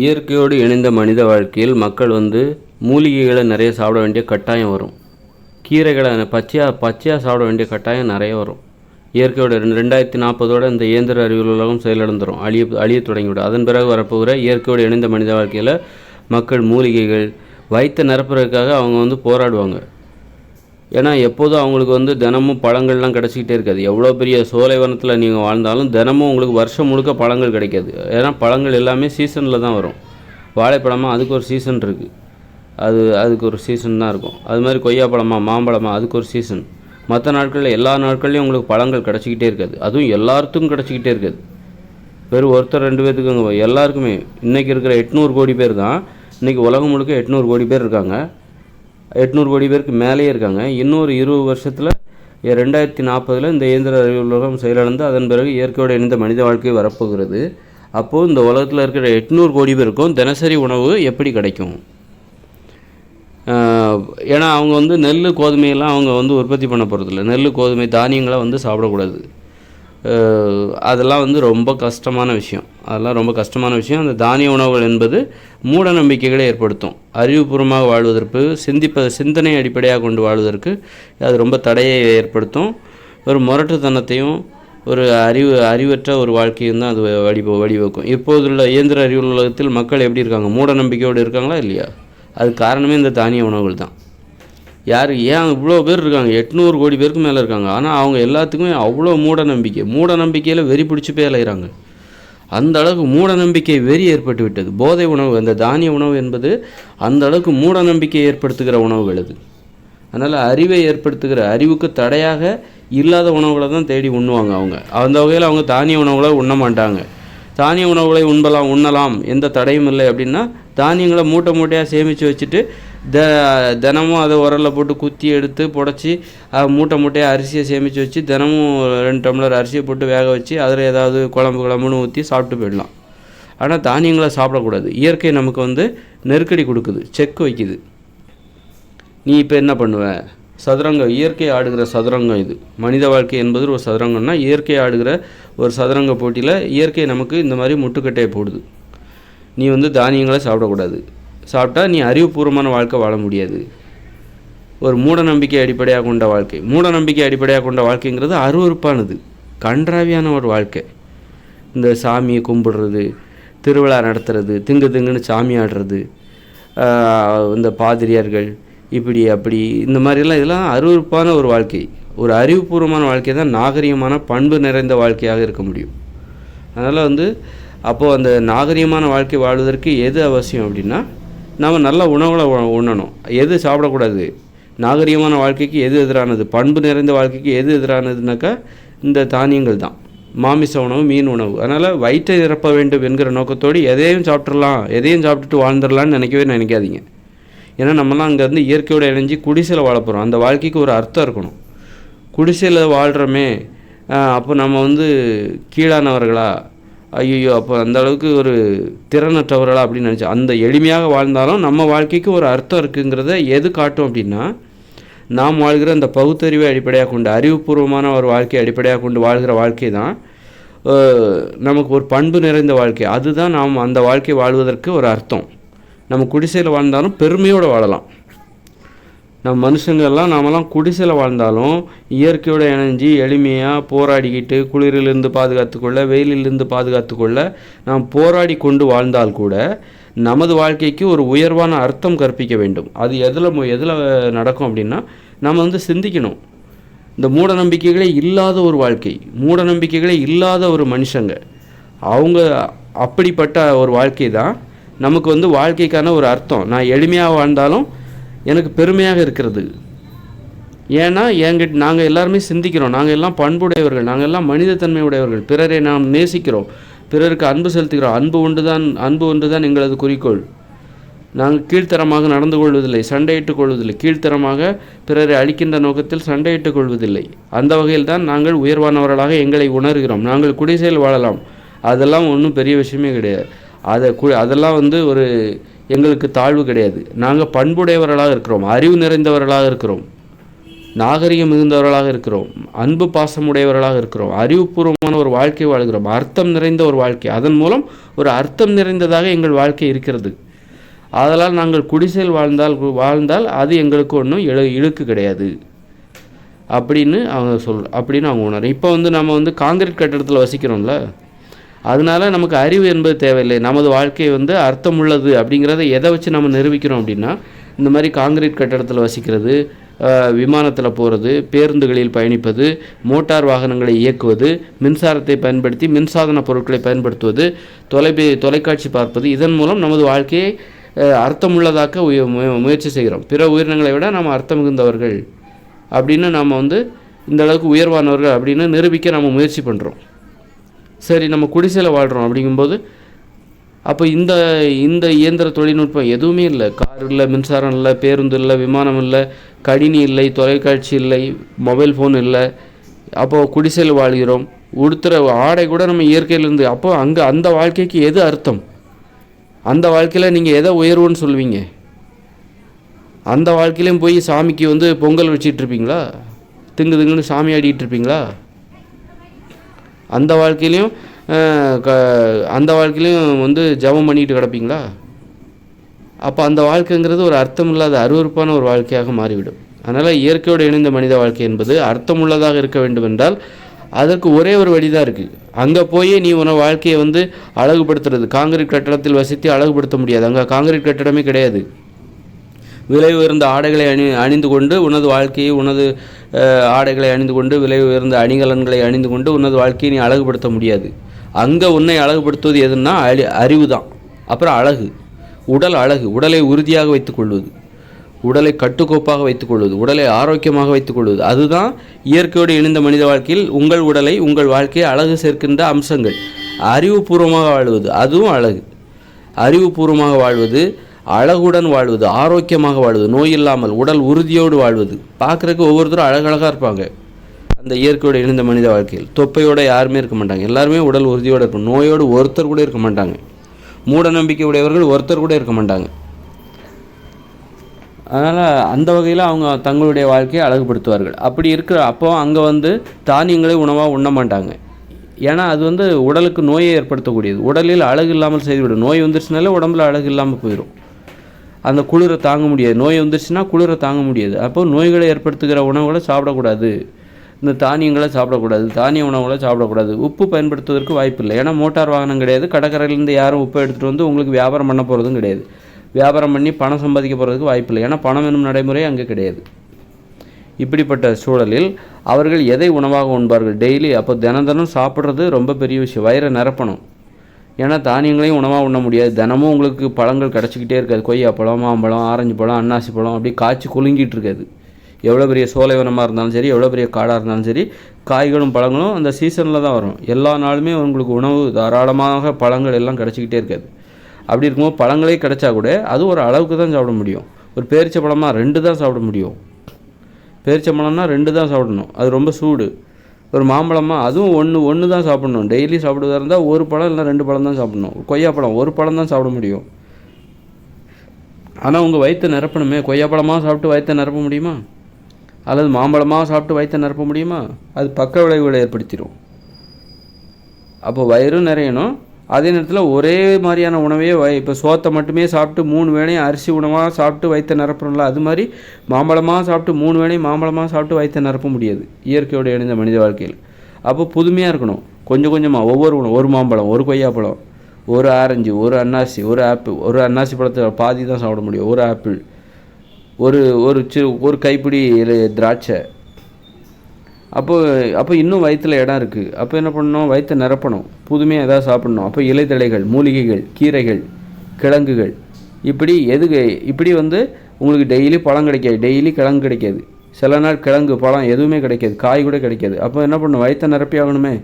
இயற்கையோடு இணைந்த மனித வாழ்க்கையில் மக்கள் வந்து மூலிகைகளை நிறைய சாப்பிட வேண்டிய கட்டாயம் வரும். கீரைகளை பச்சையாக பச்சையாக சாப்பிட வேண்டிய கட்டாயம் நிறைய வரும். இயற்கையோட ரெண்டு ரெண்டாயிரத்தி நாற்பதோட இந்த இயந்திர அறிவியல் உலகம் செயலிழந்துடும் அழிய அழிய தொடங்கிவிடும். அதன் பிறகு வரப்போகிற இயற்கையோடு இணைந்த மனித வாழ்க்கையில் மக்கள் மூலிகைகள் வயிற்று நிரப்புறதுக்காக அவங்க வந்து போராடுவாங்க. ஏன்னா எப்போதும் அவங்களுக்கு வந்து தினமும் பழங்கள்லாம் கிடச்சிக்கிட்டே இருக்காது. எவ்வளோ பெரிய சோலைவனத்தில் நீங்கள் வாழ்ந்தாலும் தினமும் உங்களுக்கு வருஷம் முழுக்க பழங்கள் கிடைக்காது. ஏன்னா பழங்கள் எல்லாமே சீசனில் தான் வரும். வாழைப்பழமாக அதுக்கு ஒரு சீசன் இருக்குது அது அதுக்கு ஒரு சீசன் தான் இருக்கும். அது மாதிரி கொய்யாப்பழமா மாம்பழமா அதுக்கு ஒரு சீசன் மற்ற நாட்களில் எல்லா நாட்கள்லையும் உங்களுக்கு பழங்கள் கிடச்சிக்கிட்டே இருக்காது. அதுவும் எல்லாத்துக்கும் கிடச்சிக்கிட்டே இருக்காது. வெறும் ஒருத்தர் ரெண்டு பேர்த்துக்கு அங்கே எல்லாருக்குமே. இன்றைக்கி இருக்கிற எட்நூறு கோடி பேர் தான். இன்றைக்கி உலகம் முழுக்க எட்நூறு கோடி பேர் இருக்காங்க. எட்நூறு கோடி பேருக்கு மேலேயே இருக்காங்க. இன்னொரு இருபது வருஷத்தில் ரெண்டாயிரத்தி நாற்பதில் இந்த இயந்திர அறிவுலகம் உலகம் செயலிழந்து அதன் பிறகு இயற்கையோடு இணைந்த மனித வாழ்க்கை வரப்போகிறது. அப்போது இந்த உலகத்தில் இருக்கிற எட்நூறு கோடி பேருக்கும் தினசரி உணவு எப்படி கிடைக்கும்? ஏன்னா அவங்க வந்து நெல் கோதுமையெல்லாம் அவங்க வந்து உற்பத்தி பண்ண போகிறதில்ல நெல் கோதுமை தானியங்களை வந்து சாப்பிடக்கூடாது. அதெல்லாம் வந்து ரொம்ப கஷ்டமான விஷயம். அதெல்லாம் ரொம்ப கஷ்டமான விஷயம். அந்த தானிய உணவுகள் என்பது மூட நம்பிக்கைகளை ஏற்படுத்தும். அறிவுபூர்வமாக வாழ்வதற்கு சிந்திப்ப சிந்தனை அடிப்படையாக கொண்டு வாழ்வதற்கு அது ரொம்ப தடையை ஏற்படுத்தும். ஒரு முரட்டுத்தனத்தையும் ஒரு அறிவு அறிவற்ற ஒரு வாழ்க்கையும் தான் அது வழி வழிவகுக்கும். இப்போதுள்ள இயந்திர அறிவு உலகத்தில் மக்கள் எப்படி இருக்காங்க? மூட நம்பிக்கையோடு இருக்காங்களா இல்லையா? அது காரணமே இந்த தானிய உணவுகள் தான். யார் ஏன் இவ்வளோ பேர் இருக்காங்க? எட்நூறு கோடி பேருக்கு மேலே இருக்காங்க. ஆனால் அவங்க எல்லாத்துக்குமே அவ்வளோ மூட நம்பிக்கை மூட நம்பிக்கையில் வெறி பிடிச்சி போய் அலைகிறாங்க அந்த அளவுக்கு மூட நம்பிக்கை வெறி ஏற்பட்டு விட்டது. போதை உணவு அந்த தானிய உணவு என்பது அந்த அளவுக்கு மூட நம்பிக்கை ஏற்படுத்துகிற உணவுகள் அது. அதனால் அறிவை ஏற்படுத்துகிற அறிவுக்கு தடையாக இல்லாத உணவுகளை தான் தேடி உண்ணுவாங்க அவங்க. அந்த வகையில் அவங்க தானிய உணவுகளை உண்ண மாட்டாங்க. தானிய உணவுகளை உண்பலாம் உண்ணலாம் எந்த தடையும் இல்லை அப்படின்னா தானியங்களை மூட்டை மூட்டையாக சேமித்து வச்சுட்டு த தினமும் அதை உரலில் போட்டு குத்தி எடுத்து புடச்சி மூட்டை மூட்டையாக அரிசியை சேமித்து வச்சு தினமும் ரெண்டு டம்ளர் அரிசியை போட்டு வேக வச்சு அதில் ஏதாவது குழம்பு குழம்புன்னு ஊற்றி சாப்பிட்டு போயிடலாம். ஆனால் தானியங்களை சாப்பிடக்கூடாது. இயற்கை நமக்கு வந்து நெருக்கடி கொடுக்குது. செக் வைக்குது. நீ இப்போ என்ன பண்ணுவ? சதுரங்கம் இயற்கை ஆடுகிற சதுரங்கம் இது. மனித வாழ்க்கை என்பது ஒரு சதுரங்கம்னா இயற்கை ஆடுகிற ஒரு சதுரங்க போட்டியில் இயற்கை நமக்கு இந்த மாதிரி முட்டுக்கட்டையை போடுது. நீ வந்து தானியங்களை சாப்பிடக்கூடாது. சாப்பிட்டா நீ அறிவுபூர்வமான வாழ்க்கை வாழ முடியாது. ஒரு மூட நம்பிக்கை அடிப்படையாக கொண்ட வாழ்க்கை. மூட நம்பிக்கை அடிப்படையாக கொண்ட வாழ்க்கைங்கிறது அருவறுப்பானது கன்றாவியான ஒரு வாழ்க்கை. இந்த சாமியை கும்பிடுறது திருவிழா நடத்துறது திங்கு திங்குன்னு சாமி ஆடுறது இந்த பாதிரியார்கள் இப்படி அப்படி இந்த மாதிரிலாம் இதெல்லாம் அருவறுப்பான ஒரு வாழ்க்கை. ஒரு அறிவுபூர்வமான வாழ்க்கை தான் நாகரிகமான பண்பு நிறைந்த வாழ்க்கையாக இருக்க முடியும். அதனால் வந்து அப்போது அந்த நாகரிகமான வாழ்க்கை வாழ்வதற்கு எது அவசியம் அப்படின்னா நாம் நல்ல உணவுகளை உண்ணணும். எது சாப்பிடக்கூடாது? நாகரீகமான வாழ்க்கைக்கு எது எதிரானது? பண்பு நிறைந்த வாழ்க்கைக்கு எது எதிரானதுனாக்கா இந்த தானியங்கள் தான். மாமிச உணவு மீன் உணவு. அதனால் வயிற்றை நிரப்ப வேண்டும் என்கிற நோக்கத்தோடு எதையும் சாப்பிட்றலாம் எதையும் சாப்பிட்டுட்டு வாழ்ந்துடலாம்னு நினைக்கவே நினைக்காதீங்க. ஏன்னா நம்மலாம் அங்கேருந்து இயற்கையோடு இணைஞ்சு குடிசையில் வாழ போகிறோம் அந்த வாழ்க்கைக்கு ஒரு அர்த்தம் இருக்கணும். குடிசையில் வாழ்கிறோமே அப்போ நம்ம வந்து கீழானவர்களா ஐயோ அப்போ அந்த அளவுக்கு ஒரு திறனற்றவர்களா அப்படின்னு நினச்சேன் அந்த எளிமையாக வாழ்ந்தாலும் நம்ம வாழ்க்கைக்கு ஒரு அர்த்தம் இருக்குங்கிறத எது காட்டும் அப்படின்னா நாம் வாழ்கிற அந்த பகுத்தறிவை அடிப்படையாக கொண்டு அறிவுபூர்வமான ஒரு வாழ்க்கையை அடிப்படையாக கொண்டு வாழ்கிற வாழ்க்கை தான் நமக்கு ஒரு பண்பு நிறைந்த வாழ்க்கை. அதுதான் நாம் அந்த வாழ்க்கை வாழ்வதற்கு ஒரு அர்த்தம். நம்ம குடிசையில் வாழ்ந்தாலும் பெருமையோடு வாழலாம். நம் மனுஷங்கள்லாம் நாமெல்லாம் குடிசையில் வாழ்ந்தாலும் இயற்கையோடு இணைஞ்சி எளிமையாக போராடிக்கிட்டு குளிரிலிருந்து பாதுகாத்துக்கொள்ள வெயிலிலிருந்து பாதுகாத்துக்கொள்ள நாம் போராடி கொண்டு வாழ்ந்தால் கூட நமது வாழ்க்கைக்கு ஒரு உயர்வான அர்த்தம் கற்பிக்க வேண்டும். அது எதில் எதில் நடக்கும் அப்படின்னா நம்ம வந்து சிந்திக்கணும். இந்த மூட நம்பிக்கைகளே இல்லாத ஒரு வாழ்க்கை மூட நம்பிக்கைகளே இல்லாத ஒரு மனுஷங்க. அவங்க அப்படிப்பட்ட ஒரு வாழ்க்கை தான் நமக்கு வந்து வாழ்க்கைக்கான ஒரு அர்த்தம். நான் எளிமையாக வாழ்ந்தாலும் எனக்கு பெருமையாக இருக்கிறது. ஏன்னா என்கிட்ட நாங்கள் எல்லாருமே சிந்திக்கிறோம். நாங்கள் எல்லாம் பண்புடையவர்கள். நாங்கள் எல்லாம் மனிதத்தன்மை உடையவர்கள். பிறரை நாம் நேசிக்கிறோம். பிறருக்கு அன்பு செலுத்துகிறோம். அன்பு ஒன்று தான் அன்பு ஒன்று தான் எங்களது குறிக்கோள். நாங்கள் கீழ்த்தரமாக நடந்து கொள்வதில்லை. சண்டையிட்டுக் கொள்வதில்லை. கீழ்த்தரமாக பிறரை அழிக்கின்ற நோக்கத்தில் சண்டையிட்டுக் கொள்வதில்லை. அந்த வகையில் தான் நாங்கள் உயர்வானவர்களாக எங்களை உணர்கிறோம். நாங்கள் குடிசையில் வாழலாம். அதெல்லாம் ஒன்றும் பெரிய விஷயமே கிடையாது. அதை கு அதெல்லாம் வந்து ஒரு எங்களுக்கு தாழ்வு கிடையாது. நாங்கள் பண்புடையவர்களாக இருக்கிறோம். அறிவு நிறைந்தவர்களாக இருக்கிறோம். நாகரிகம் மிகுந்தவர்களாக இருக்கிறோம். அன்பு பாசமுடையவர்களாக இருக்கிறோம். அறிவுபூர்வமான ஒரு வாழ்க்கை வாழ்கிறோம். அர்த்தம் நிறைந்த ஒரு வாழ்க்கை. அதன் மூலம் ஒரு அர்த்தம் நிறைந்ததாக எங்கள் வாழ்க்கை இருக்கிறது. அதனால் நாங்கள் குடிசையில் வாழ்ந்தால் வாழ்ந்தால் அது எங்களுக்கு ஒன்றும் இழு இழுக்கு கிடையாது. அப்படின்னு அவங்க சொல் அப்படின்னு அவங்க உணரும் இப்போ வந்து நம்ம வந்து காங்கிரீட் கட்டடத்தில் வசிக்கிறோம்ல. அதனால நமக்கு அறிவு என்பது தேவையில்லை. நமது வாழ்க்கை வந்து அர்த்தமுள்ளது அப்படிங்கிறத எதை வச்சு நம்ம நிரூபிக்கிறோம் அப்படின்னா இந்த மாதிரி காங்கிரீட் கட்டடத்தில் வசிக்கிறது விமானத்தில் போகிறது பேருந்துகளில் பயணிப்பது மோட்டார் வாகனங்களை இயக்குவது மின்சாரத்தை பயன்படுத்தி மின்சாதன பொருட்களை பயன்படுத்துவது தொலைபே தொலைக்காட்சி பார்ப்பது இதன் மூலம் நமது வாழ்க்கையை அர்த்தமுள்ளதாக்க உய- முயற்சி செய்கிறோம். பிற உயிரினங்களை விட நாம் அர்த்தம் மிகுந்தவர்கள் அப்படின்னு நாம் வந்து இந்த அளவுக்கு உயர்வானவர்கள் அப்படின்னு நிரூபிக்க நம்ம முயற்சி பண்ணுறோம் சரி நம்ம குடிசையில் வாழ்கிறோம் அப்படிங்கும்போது அப்போ இந்த இந்த இயந்திர தொழில்நுட்பம் எதுவுமே இல்லை. கார் இல்லை மின்சாரம் இல்லை பேருந்து இல்லை விமானம் இல்லை கணினி இல்லை தொலைக்காட்சி இல்லை மொபைல் ஃபோன் இல்லை. அப்போது குடிசையில் வாழ்கிறோம். உடுத்துற ஆடை கூட நம்ம இயற்கையிலேருந்து அப்போ அங்கே அந்த வாழ்க்கைக்கு எது அர்த்தம்? அந்த வாழ்க்கையில் நீங்கள் எதை உயர்வுன்னு சொல்லுவீங்க? அந்த வாழ்க்கையிலையும் போய் சாமிக்கு வந்து பொங்கல் வச்சிட்ருப்பீங்களா திங்கு திங்குன்னு சாமி ஆடிட்டு இருப்பீங்களா? அந்த வாழ்க்கையிலையும் க அந்த வாழ்க்கையிலையும் வந்து ஜெபம் பண்ணிட்டு கிடப்பீங்களா? அப்போ அந்த வாழ்க்கைங்கிறது ஒரு அர்த்தமில்லாத அருவருப்பான ஒரு வாழ்க்கையாக மாறிவிடும். அதனால் இயற்கையோடு இணைந்த மனித வாழ்க்கை என்பது அர்த்தமுள்ளதாக இருக்க வேண்டும் என்றால் அதற்கு ஒரே ஒரு வழிதான் இருக்குது அங்கே போய் நீ உன வாழ்க்கையை வந்து அழகுபடுத்துறது. காங்கிரீட் கட்டடத்தில் வசித்து அழகுபடுத்த முடியாது. அங்கே காங்கிரீட் கட்டடமே கிடையாது. விலை உயர்ந்த ஆடைகளை அணி அணிந்து கொண்டு உனது வாழ்க்கையை உனது ஆடைகளை அணிந்து கொண்டு விலை உயர்ந்த அணிகலன்களை அணிந்து கொண்டு உனது வாழ்க்கையை நீ அழகுபடுத்த முடியாது. அங்கே உன்னை அழகுபடுத்துவது எதுன்னா அழி அறிவு தான் அப்புறம் அழகு. உடல் அழகு. உடலை உறுதியாக வைத்துக்கொள்வது உடலை கட்டுக்கோப்பாக வைத்துக்கொள்வது உடலை ஆரோக்கியமாக வைத்துக்கொள்வது அதுதான் இயற்கையோடு இணைந்த மனித வாழ்க்கையில் உங்கள் உடலை உங்கள் வாழ்க்கையை அழகு சேர்க்கின்ற அம்சங்கள். அறிவுபூர்வமாக வாழ்வது. அதுவும் அழகு. அறிவுபூர்வமாக வாழ்வது அழகுடன் வாழ்வது ஆரோக்கியமாக வாழ்வது நோய் இல்லாமல் உடல் உறுதியோடு வாழ்வது. பார்க்குறதுக்கு ஒவ்வொருத்தரும் அழகழகாக இருப்பாங்க. அந்த இயற்கையோடு இணைந்த மனித வாழ்க்கையில். தொப்பையோட யாருமே இருக்க மாட்டாங்க. எல்லாருமே உடல் உறுதியோடு இருக்கும் நோயோடு ஒருத்தர் கூட இருக்க மாட்டாங்க. மூட நம்பிக்கை உடையவர்கள் ஒருத்தர் கூட இருக்க மாட்டாங்க. அதனால் அந்த வகையில் அவங்க தங்களுடைய வாழ்க்கையை அழகுபடுத்துவார்கள். அப்படி இருக்கிற அப்போ அங்கே வந்து தானியங்களை உணவாக உண்ண மாட்டாங்க. ஏன்னா அது வந்து உடலுக்கு நோயை ஏற்படுத்தக்கூடியது. உடலில் அழகு இல்லாமல் செய்துவிடும். நோய் வந்துருச்சுனாலே உடம்புல அழகு இல்லாமல் போயிடும் அந்த குளிரை தாங்க முடியாது. நோய் வந்துருச்சுன்னா குளிரை தாங்க முடியாது. அப்போ நோய்களை ஏற்படுத்துகிற உணவுகளை சாப்பிடக்கூடாது. இந்த தானியங்களை சாப்பிடக்கூடாது. தானிய உணவுகளை சாப்பிடக்கூடாது. உப்பு பயன்படுத்துவதற்கு வாய்ப்பு இல்லை ஏன்னா மோட்டார் வாகனம் கிடையாது. கடற்கரையிலேருந்து யாரும் உப்பு எடுத்துகிட்டு வந்து உங்களுக்கு வியாபாரம் பண்ண போகிறதும் கிடையாது. வியாபாரம் பண்ணி பணம் சம்பாதிக்க போகிறதுக்கு வாய்ப்பு இல்லை ஏன்னா பணம் என்னும் நடைமுறை அங்கே கிடையாது. இப்படிப்பட்ட சூழலில் அவர்கள் எதை உணவாக உண்பார்கள்? டெய்லி அப்போ தினம் தினம் சாப்பிட்றது ரொம்ப பெரிய விஷயம். வயிறை நிரப்பணும். ஏன்னா தானியங்களையும் உணவாக உண்ண முடியாது. தினமும் உங்களுக்கு பழங்கள் கிடச்சிக்கிட்டே இருக்காது. கொய்யா பழம் மாம்பழம் ஆரஞ்சு பழம் அன்னாசி பழம் அப்படி காய்ச்சி குலுங்கிட்டு இருக்காது. எவ்வளோ பெரிய சோலைவனமாக இருந்தாலும் சரி எவ்வளோ பெரிய காடாக இருந்தாலும் சரி காய்களும் பழங்களும் அந்த சீசனில் தான் வரும். எல்லா நாளுமே உங்களுக்கு உணவு தாராளமாக பழங்கள் எல்லாம் கிடச்சிக்கிட்டே இருக்காது. அப்படி இருக்கும்போது பழங்களே கிடைச்சா கூட அது ஒரு அளவுக்கு தான் சாப்பிட முடியும். ஒரு பேரிச்சை பழமாக ரெண்டு தான் சாப்பிட முடியும். பேரிச்சம்பழம்னா ரெண்டு தான் சாப்பிடணும். அது ரொம்ப சூடு. ஒரு மாம்பழமாக அதுவும் ஒன்று ஒன்று தான் சாப்பிடணும். டெய்லி சாப்பிடுவதா இருந்தால் ஒரு பழம் இல்லை ரெண்டு பழம் தான் சாப்பிடணும். கொய்யாப்பழம் ஒரு பழம் தான் சாப்பிட முடியும். ஆனால் உங்கள் வயிற்றை நிரப்பணுமே. கொய்யாப்பழமாக சாப்பிட்டு வயிற்றை நிரப்ப முடியுமா? அல்லது மாம்பழமாக சாப்பிட்டு வயிற்றை நிரப்ப முடியுமா? அது பக்க விளைவுகளை ஏற்படுத்திடும். அப்போ வயிறும் நிறையணும். அதே நேரத்தில் ஒரே மாதிரியான உணவையே வை இப்போ சோத்தை மட்டுமே சாப்பிட்டு மூணு வேளையும் அரிசி உணவாக சாப்பிட்டு வைத்த நிரப்புறோம்ல அது மாதிரி மாம்பழமாக சாப்பிட்டு மூணு வேளையும் மாம்பழமாக சாப்பிட்டு வயிற்றை நிரப்ப முடியாது இயற்கையோடு இணைந்த மனித வாழ்க்கையில். அப்போ புதுமையாக இருக்கணும் கொஞ்சம் கொஞ்சமாக ஒவ்வொரு உணவு ஒரு மாம்பழம் ஒரு கொய்யாப்பழம் ஒரு ஆரஞ்சு ஒரு அன்னாசி ஒரு ஆப்பிள் ஒரு அன்னாசி பழத்தை பாதி தான் சாப்பிட முடியும் ஒரு ஆப்பிள் ஒரு ஒரு சிறு ஒரு கைப்பிடி திராட்சை. அப்போ அப்போ இன்னும் வயிற்றில் இடம் இருக்குது அப்போ என்ன பண்ணணும் வயிற்றை நிரப்பணும். புதுமையாக எதாவது சாப்பிடணும். அப்போ இலைத்தழைகள் மூலிகைகள் கீரைகள் கிழங்குகள். இப்படி எது இப்படி வந்து உங்களுக்கு டெய்லி பழம் கிடைக்காது. டெய்லி கிழங்கு கிடைக்காது. சில நாள் கிழங்கு பழம் எதுவுமே கிடைக்காது. காய் கூட கிடைக்காது. அப்போ என்ன பண்ணணும் வயிற்ற நிரப்பி ஆகணுமே.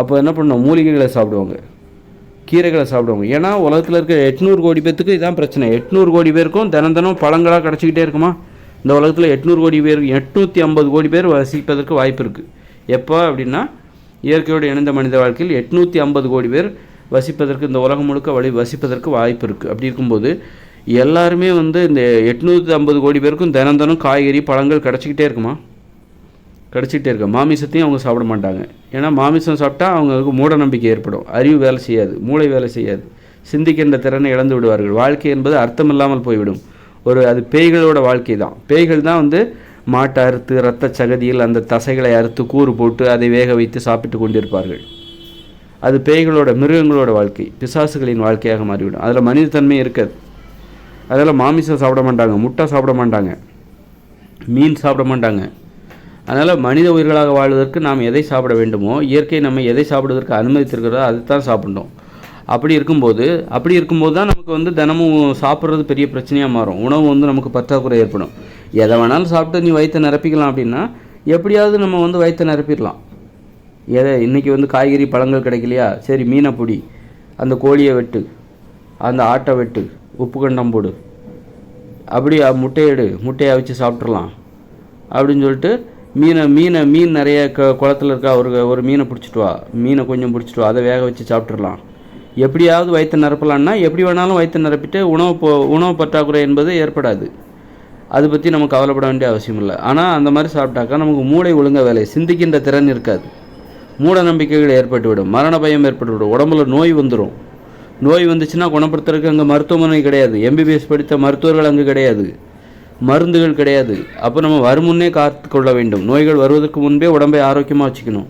அப்போ என்ன பண்ணணும் மூலிகைகளை சாப்பிடுவாங்க. கீரைகளை சாப்பிடுவாங்க. ஏன்னா உலகத்தில் இருக்க எட்நூறு கோடி பேர்த்துக்கு இதான் பிரச்சனை. எட்நூறு கோடி பேருக்கும் தினம் தினம் பழங்களாக கிடச்சிக்கிட்டே இருக்குமா? இந்த உலகத்தில் எட்நூறு கோடி பேர் எட்நூற்றி ஐம்பது கோடி பேர் வசிப்பதற்கு வாய்ப்பு இருக்குது எப்போ அப்படின்னா இயற்கையோடு இணைந்த மனித வாழ்க்கையில் எட்நூற்றி ஐம்பது கோடி பேர் வசிப்பதற்கு இந்த உலகம் முழுக்க வழி வசிப்பதற்கு வாய்ப்பு இருக்குது அப்படி இருக்கும்போது எல்லாருமே வந்து இந்த எட்நூற்றி ஐம்பது கோடி பேருக்கும் தினம் தினம் காய்கறி பழங்கள் கிடச்சிக்கிட்டே இருக்குமா? கிடச்சிக்கிட்டே இருக்கு. மாமிசத்தையும் அவங்க சாப்பிட மாட்டாங்க. ஏன்னா மாமிசம் சாப்பிட்டா அவங்களுக்கு மூட நம்பிக்கை ஏற்படும். அறிவு வேலை செய்யாது மூளை வேலை செய்யாது. சிந்திக்கின்ற திறனை இழந்து விடுவார்கள். வாழ்க்கை என்பது அர்த்தம் இல்லாமல் போய்விடும். ஒரு அது பேய்களோட வாழ்க்கை தான். பேய்கள் தான் வந்து மாட்டை அறுத்து இரத்த சகதியில் அந்த தசைகளை அறுத்து கூறு போட்டு அதை வேக வைத்து சாப்பிட்டு கொண்டிருப்பார்கள். அது பேய்களோட மிருகங்களோட வாழ்க்கை பிசாசுகளின் வாழ்க்கையாக மாறிவிடும். அதில் மனிதத்தன்மை இருக்காது. அதில் மாமிசம் சாப்பிட மாட்டாங்க முட்டை சாப்பிட மாட்டாங்க மீன் சாப்பிட மாட்டாங்க. அதனால் மனித உயிர்களாக வாழ்வதற்கு நாம் எதை சாப்பிட வேண்டுமோ இயற்கை நம்ம எதை சாப்பிடுவதற்கு அனுமதித்திருக்கிறதோ அதை தான் சாப்பிட்டோம் அப்படி இருக்கும்போது அப்படி இருக்கும்போது தான் நமக்கு வந்து தினமும் சாப்பிட்றது பெரிய பிரச்சனையாக மாறும். உணவு வந்து நமக்கு பற்றாக்குறை ஏற்படும். எதை வேணாலும் சாப்பிட்டு நீ வயிற்றை நிரப்பிக்கலாம் அப்படின்னா எப்படியாவது நம்ம வந்து வயிற்றை நிரப்பிடலாம். எதை? இன்றைக்கி வந்து காய்கறி பழங்கள் கிடைக்கலையா? சரி மீனை பிடி. அந்த கோழியை வெட்டு. அந்த ஆட்டை வெட்டு. உப்பு கண்டம் போடு. அப்படி முட்டையெடு முட்டையை வச்சு அவிச்சு சாப்பிட்றலாம் அப்படின்னு சொல்லிட்டு மீனை மீனை மீன் நிறைய க குளத்துல இருக்கா? ஒரு ஒரு மீனை பிடிச்சிட்டு வா. மீனை கொஞ்சம் பிடிச்சிட்டு வா. அதை வேக வச்சு சாப்பிட்றலாம் எப்படியாவது வயிற்று நிரப்பலான்னா எப்படி வேணாலும் வயிற்று நிரப்பிட்டு உணவு போ உணவு பற்றாக்குறை என்பது ஏற்படாது. அதை பற்றி நம்ம கவலைப்பட வேண்டிய அவசியம் இல்லை. ஆனால் அந்த மாதிரி சாப்பிட்டாக்கா நமக்கு மூளை ஒழுங்காக வேலை சிந்திக்கின்ற திறன் இருக்காது. மூட நம்பிக்கைகள் ஏற்பட்டுவிடும். மரண பயம் ஏற்பட்டுவிடும். உடம்புல நோய் வந்துடும் நோய் வந்துச்சுன்னா குணப்படுத்துறதுக்கு அங்கே மருத்துவமனை கிடையாது. எம்பிபிஎஸ் படித்த மருத்துவர்கள் அங்கே கிடையாது. மருந்துகள் கிடையாது. அப்போ நம்ம வருமுன்னே காத்து கொள்ள வேண்டும். நோய்கள் வருவதற்கு முன்பே உடம்பை ஆரோக்கியமாக வச்சுக்கணும்.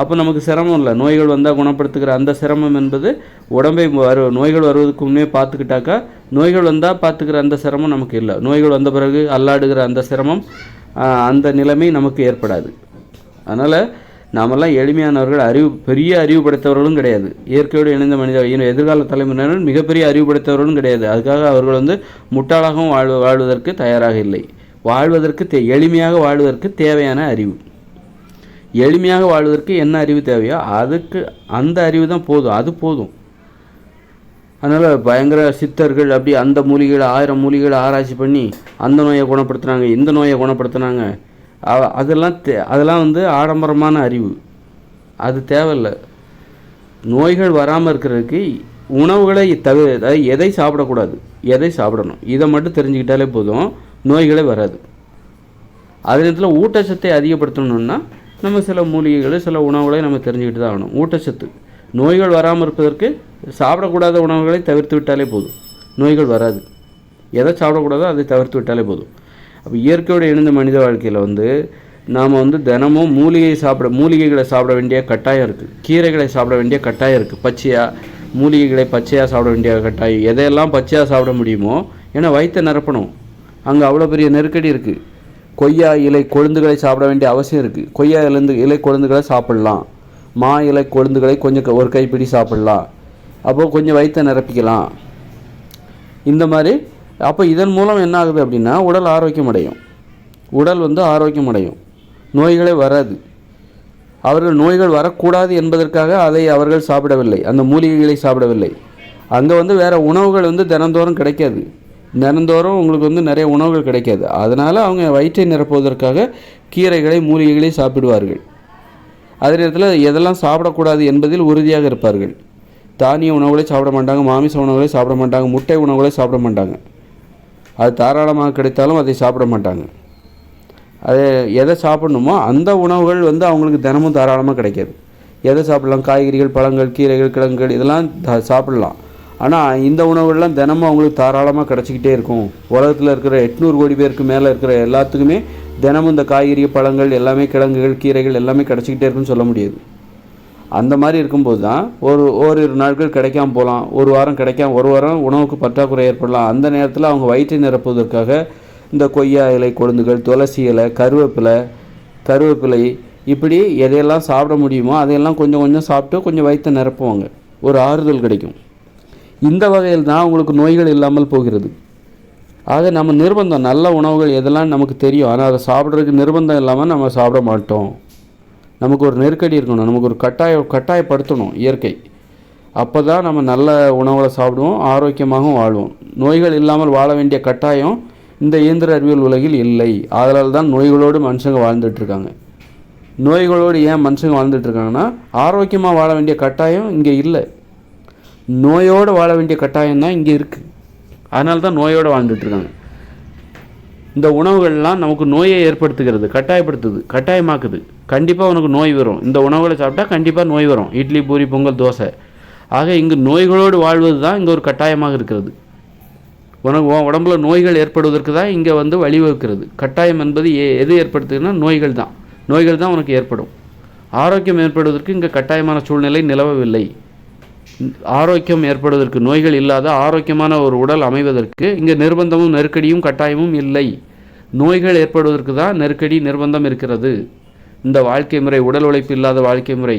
அப்போ நமக்கு சிரமம் இல்லை. நோய்கள் வந்தால் குணப்படுத்துகிற அந்த சிரமம் என்பது உடம்பை வரு நோய்கள் வருவதற்கு முன்னே பார்த்துக்கிட்டாக்கா நோய்கள் வந்தால் பார்த்துக்கிற அந்த சிரமம் நமக்கு இல்லை. நோய்கள் வந்த பிறகு அல்லாடுகிற அந்த சிரமம் அந்த நிலைமை நமக்கு ஏற்படாது. அதனால் நாமெல்லாம் எளிமையானவர்கள் அறிவு பெரிய அறிவு படைத்தவர்களும் கிடையாது. இயற்கையோடு இணைந்த மனித எதிர்கால தலைமுறையினர் மிகப்பெரிய அறிவு படைத்தவர்களும் கிடையாது. அதுக்காக அவர்கள் வந்து முட்டாளாகவும் வாழ் வாழ்வதற்கு தயாராக இல்லை. வாழ்வதற்கு தே எளிமையாக வாழ்வதற்கு தேவையான அறிவு. எளிமையாக வாழ்வதற்கு என்ன அறிவு தேவையோ அதுக்கு அந்த அறிவு தான் போதும். அது போதும். அதனால் பயங்கர சித்தர்கள் அப்படி அந்த மூலிகைகளை ஆயிரம் மூலிகைகளை ஆராய்ச்சி பண்ணி அந்த நோயை குணப்படுத்துனாங்க இந்த நோயை குணப்படுத்துனாங்க. அதெல்லாம் தே அதெல்லாம் வந்து ஆடம்பரமான அறிவு. அது தேவையில்லை. நோய்கள் வராமல் இருக்கிறதுக்கு உணவுகளை தவிர அதாவது எதை சாப்பிடக்கூடாது எதை சாப்பிடணும் இதை மட்டும் தெரிஞ்சுக்கிட்டாலே போதும் நோய்களே வராது. அதே நேரத்தில் ஊட்டச்சத்தை அதிகப்படுத்தணுன்னா நம்ம சில மூலிகைகளை சில உணவுகளை நம்ம தெரிஞ்சுக்கிட்டு தான் ஆகணும். ஊட்டச்சத்து. நோய்கள் வராமல் இருப்பதற்கு சாப்பிடக்கூடாத உணவுகளை தவிர்த்து விட்டாலே போதும். நோய்கள் வராது. எதை சாப்பிடக்கூடாதோ அதை தவிர்த்து விட்டாலே போதும். அப்போ இயற்கையோடு இணைந்த மனித வாழ்க்கையில் வந்து நாம் வந்து தினமும் மூலிகை சாப்பிட மூலிகைகளை சாப்பிட வேண்டிய கட்டாயம் இருக்குது கீரைகளை சாப்பிட வேண்டிய கட்டாயம் இருக்குது பச்சையாக மூலிகைகளை பச்சையாக சாப்பிட வேண்டிய கட்டாயம். எதையெல்லாம் பச்சையாக சாப்பிட முடியுமோ ஏன்னா வயிற்றை நிரப்பணும். அங்கே அவ்வளோ பெரிய நெருக்கடி இருக்குது கொய்யா இலை கொழுந்துகளை சாப்பிட வேண்டிய அவசியம் இருக்குது கொய்யா இலந்து இலை கொழுந்துகளை சாப்பிட்லாம். மா இலை கொழுந்துகளை கொஞ்சம் க- ஒரு கைப்பிடி சாப்பிட்லாம். அப்போ கொஞ்சம் வயிற்றை நிரப்பிக்கலாம். இந்த மாதிரி அப்போ இதன் மூலம் என்ன ஆகுது அப்படின்னா உடல் ஆரோக்கியம் அடையும் உடல் வந்து ஆரோக்கியம் அடையும் நோய்களே வராது. அவர்கள் நோய்கள் வரக்கூடாது என்பதற்காக அதை அவர்கள் சாப்பிடவில்லை. அந்த மூலிகைகளை சாப்பிடவில்லை. அங்கே வந்து வேறு உணவுகள் வந்து தினந்தோறும் கிடைக்காது. தினந்தோறும் உங்களுக்கு வந்து நிறைய உணவுகள் கிடைக்காது. அதனால் அவங்க வயிற்றை நிரப்புவதற்காக கீரைகளை மூலிகைகளை சாப்பிடுவார்கள். அதே நேரத்தில் எதெல்லாம் சாப்பிடக்கூடாது என்பதில் உறுதியாக இருப்பார்கள். தானிய உணவுகளை சாப்பிட மாட்டாங்க மாமிச உணவுகளை சாப்பிட மாட்டாங்க முட்டை உணவுகளை சாப்பிட மாட்டாங்க. அது தாராளமாக கிடைத்தாலும் அதை சாப்பிட மாட்டாங்க. அது எதை சாப்பிடணுமோ அந்த உணவுகள் வந்து அவங்களுக்கு தினமும் தாராளமாக கிடைக்காது. எதை சாப்பிடலாம்? காய்கறிகள் பழங்கள் கீரைகள் கிழங்குகள் இதெல்லாம் சாப்பிடலாம். ஆனால் இந்த உணவுகள்லாம் தினமும் அவங்களுக்கு தாராளமாக கிடச்சிக்கிட்டே இருக்கும். உலகத்தில் இருக்கிற எட்நூறு கோடி பேருக்கு மேலே இருக்கிற எல்லாத்துக்குமே தினமும் இந்த காய்கறி பழங்கள் எல்லாமே கிழங்குகள் கீரைகள் எல்லாமே கிடச்சிக்கிட்டே இருக்குன்னு சொல்ல முடியாது. அந்த மாதிரி இருக்கும்போது தான் ஒரு ஓரிரு நாட்கள் கிடைக்காம போகலாம் ஒரு வாரம் கிடைக்காம ஒரு வாரம் உணவுக்கு பற்றாக்குறை ஏற்படலாம். அந்த நேரத்தில் அவங்க வயிற்றை நிரப்புவதற்காக இந்த கொய்யா இலை கொழுந்துகள் துளசி இலை கருவேப்பிலை கருவேப்பிலை இப்படி எதையெல்லாம் சாப்பிட முடியுமோ அதையெல்லாம் கொஞ்சம் கொஞ்சம் சாப்பிட்டு கொஞ்சம் வயிற்றை நிரப்புவாங்க. ஒரு ஆறுதல் கிடைக்கும். இந்த வகையில் தான் உங்களுக்கு நோய்கள் இல்லாமல் போகிறது. ஆக நம்ம நிர்பந்தம் நல்ல உணவுகள் எதெல்லாம் நமக்கு தெரியும். ஆனால் அதை சாப்பிட்றதுக்கு நிர்பந்தம் இல்லாமல் நம்ம சாப்பிட மாட்டோம். நமக்கு ஒரு நெருக்கடி இருக்கணும். நமக்கு ஒரு கட்டாய கட்டாயப்படுத்தணும் இயற்கை. அப்போ தான் நம்ம நல்ல உணவுகளை சாப்பிடுவோம் ஆரோக்கியமாகவும் வாழ்வோம். நோய்கள் இல்லாமல் வாழ வேண்டிய கட்டாயம் இந்த இயந்திர அறிவியல் உலகில் இல்லை. அதனால தான் நோய்களோடு மனுஷங்க வாழ்ந்துட்டுருக்காங்க. நோய்களோடு ஏன் மனுஷங்க வாழ்ந்துட்டுருக்காங்கன்னா ஆரோக்கியமாக வாழ வேண்டிய கட்டாயம் இங்கே இல்லை. நோயோடு வாழ வேண்டிய கட்டாயம் தான் இங்கே இருக்குது அதனால தான் நோயோடு வாழ்ந்துட்டு இருக்காங்க. இந்த உணவுகள்லாம் நமக்கு நோயை ஏற்படுத்துகிறது கட்டாயப்படுத்துது கட்டாயமாக்குது. கண்டிப்பாக உனக்கு நோய் வரும். இந்த உணவுகளை சாப்பிட்டா கண்டிப்பாக நோய் வரும். இட்லி பூரி பொங்கல் தோசை. ஆக இங்கு நோய்களோடு வாழ்வது தான் இங்கே ஒரு கட்டாயமாக இருக்கிறது. உனக்கு உடம்புல நோய்கள் ஏற்படுவதற்கு தான் இங்கே வந்து வழிவகுக்கிறது. கட்டாயம் என்பது ஏ எது ஏற்படுத்துதுன்னா நோய்கள் தான். நோய்கள் தான் உனக்கு ஏற்படும். ஆரோக்கியம் ஏற்படுவதற்கு இங்கே கட்டாயமான சூழ்நிலை நிலவவில்லை. ஆரோக்கியம் ஏற்படுவதற்கு நோய்கள் இல்லாத ஆரோக்கியமான ஒரு உடல் அமைவதற்கு இங்கே நிர்பந்தமும் நெருக்கடியும் கட்டாயமும் இல்லை. நோய்கள் ஏற்படுவதற்கு தான் நெருக்கடி நிர்பந்தம் இருக்கிறது. இந்த வாழ்க்கை முறை உடல் உழைப்பு இல்லாத வாழ்க்கை முறை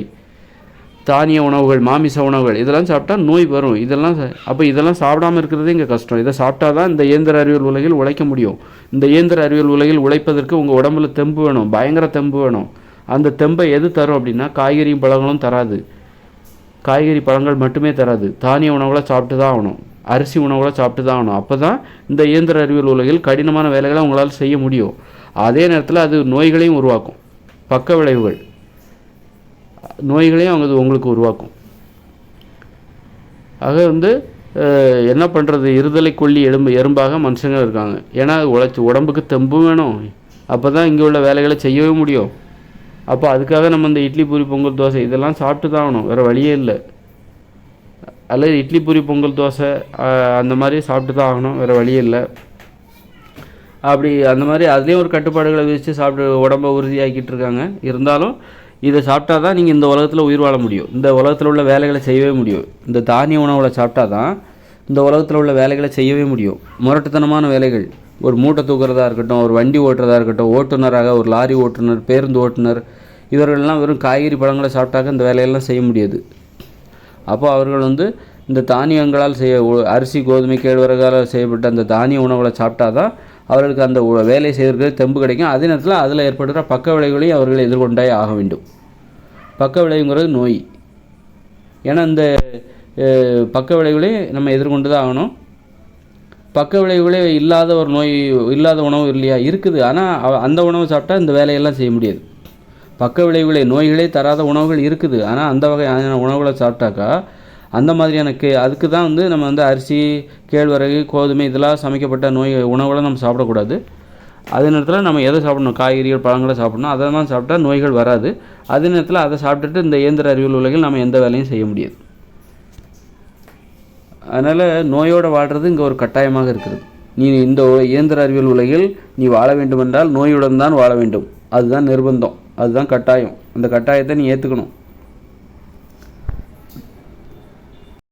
தானிய உணவுகள் மாமிச உணவுகள் இதெல்லாம் சாப்பிட்டா நோய் வரும். இதெல்லாம் அப்போ இதெல்லாம் சாப்பிடாம இருக்கிறதே இங்கே கஷ்டம். இதை சாப்பிட்டா தான் இந்த இயந்திர அறிவியல் உலகில் உழைக்க முடியும். இந்த இயந்திர அறிவியல் உலகில் உழைப்பதற்கு உங்கள் உடம்புல தெம்பு வேணும். பயங்கர தெம்பு வேணும். அந்த தெம்பை எது தரும் அப்படின்னா காய்கறியும் பழங்களும் தராது. காய்கறி பழங்கள் மட்டுமே தராது. தானிய உணவுகளை சாப்பிட்டு தான் ஆகணும். அரிசி உணவுகளை சாப்பிட்டு தான் ஆகணும். அப்போ தான் இந்த இயந்திர அறிவியல் உலகில் கடினமான வேலைகளை உங்களால் செய்ய முடியும். அதே நேரத்தில் அது நோய்களையும் உருவாக்கும். பக்க விளைவுகள். நோய்களையும் அவங்க உங்களுக்கு உருவாக்கும். ஆக வந்து என்ன பண்ணுறது இருதலை கொல்லி எலும்பு எறும்பாக மனுஷங்க இருக்காங்க. ஏன்னா உழைச்சி உடம்புக்கு தெம்பும் வேணும். அப்போ தான் இங்கே உள்ள வேலைகளை செய்யவே முடியும். அப்போ அதுக்காக நம்ம இந்த இட்லி பூரி பொங்கல் தோசை இதெல்லாம் சாப்பிட்டு தான் ஆகணும். வேறு வழியே இல்லை. அல்லது இட்லி பூரி பொங்கல் தோசை அந்த மாதிரி சாப்பிட்டு தான் ஆகணும். வேறு வழியே இல்லை. அப்படி அந்த மாதிரி அதுலேயும் ஒரு கட்டுப்பாடுகளை விதித்து சாப்பிட்டு உடம்பை உறுதியாக்கிட்டு இருக்காங்க. இருந்தாலும் இதை சாப்பிட்டா தான் நீங்கள் இந்த உலகத்தில் உயிர் வாழ முடியும். இந்த உலகத்தில் உள்ள வேலைகளை செய்யவே முடியும். இந்த தானிய உணவுகளை சாப்பிட்டா தான் இந்த உலகத்தில் உள்ள வேலைகளை செய்யவே முடியும். முரட்டுத்தனமான வேலைகள். ஒரு மூட்டை தூக்குறதா இருக்கட்டும் ஒரு வண்டி ஓட்டுறதா இருக்கட்டும் ஓட்டுநராக ஒரு லாரி ஓட்டுநர் பேருந்து ஓட்டுநர் இவர்கள்லாம் வெறும் காய்கறி பழங்களை சாப்பிட்டாக்க இந்த வேலையெல்லாம் செய்ய முடியாது. அப்போ அவர்கள் வந்து இந்த தானியங்களால் செய்ய அரிசி கோதுமை கேழ்வரகால் செய்யப்பட்ட அந்த தானிய உணவுகளை சாப்பிட்டா தான் அவர்களுக்கு அந்த வேலை செய்வதற்கு தெம்பு கிடைக்கும். அதே நேரத்தில் அதில் ஏற்படுகிற பக்க விளைவுகளையும் அவர்கள் எதிர்கொண்டே ஆக வேண்டும். பக்க விளைவுங்கிறது நோய். ஏன்னா இந்த பக்க விளைவுகளையும் நம்ம எதிர்கொண்டு தான் ஆகணும். பக்க விளைவுகளே இல்லாத ஒரு நோய் இல்லாத உணவு இல்லையா? இருக்குது. ஆனால் அந்த உணவு சாப்பிட்டா இந்த வேலையெல்லாம் செய்ய முடியாது. பக்க விளைவுகளே நோய்களே தராத உணவுகள் இருக்குது. ஆனால் அந்த வகையான உணவுகளை சாப்பிட்டாக்கா அந்த மாதிரியான கே அதுக்கு தான் வந்து நம்ம வந்து அரிசி கேழ்வரகு கோதுமை இதெல்லாம் சமைக்கப்பட்ட நோய் உணவுகளை நம்ம சாப்பிடக்கூடாது. அதே நேரத்தில் நம்ம எதை சாப்பிடணும்? காய்கறிகள் பழங்களை சாப்பிடணும். அதெல்லாம் சாப்பிட்டா நோய்கள் வராது. அதே நேரத்தில் அதை சாப்பிட்டுட்டு இந்த இயந்திர அறிவியல் உலகில் நம்ம எந்த வேலையும் செய்ய முடியாது. அதனால் நோயோடு வாழ்கிறது இங்கே ஒரு கட்டாயமாக இருக்கிறது நீ இந்த இயந்திர அறிவியல் உலகில் நீ வாழ வேண்டுமென்றால் நோயுடன் தான் வாழ வேண்டும். அதுதான் நிர்பந்தம். அதுதான் கட்டாயம். அந்த கட்டாயத்தை நீ ஏற்றுக்கணும்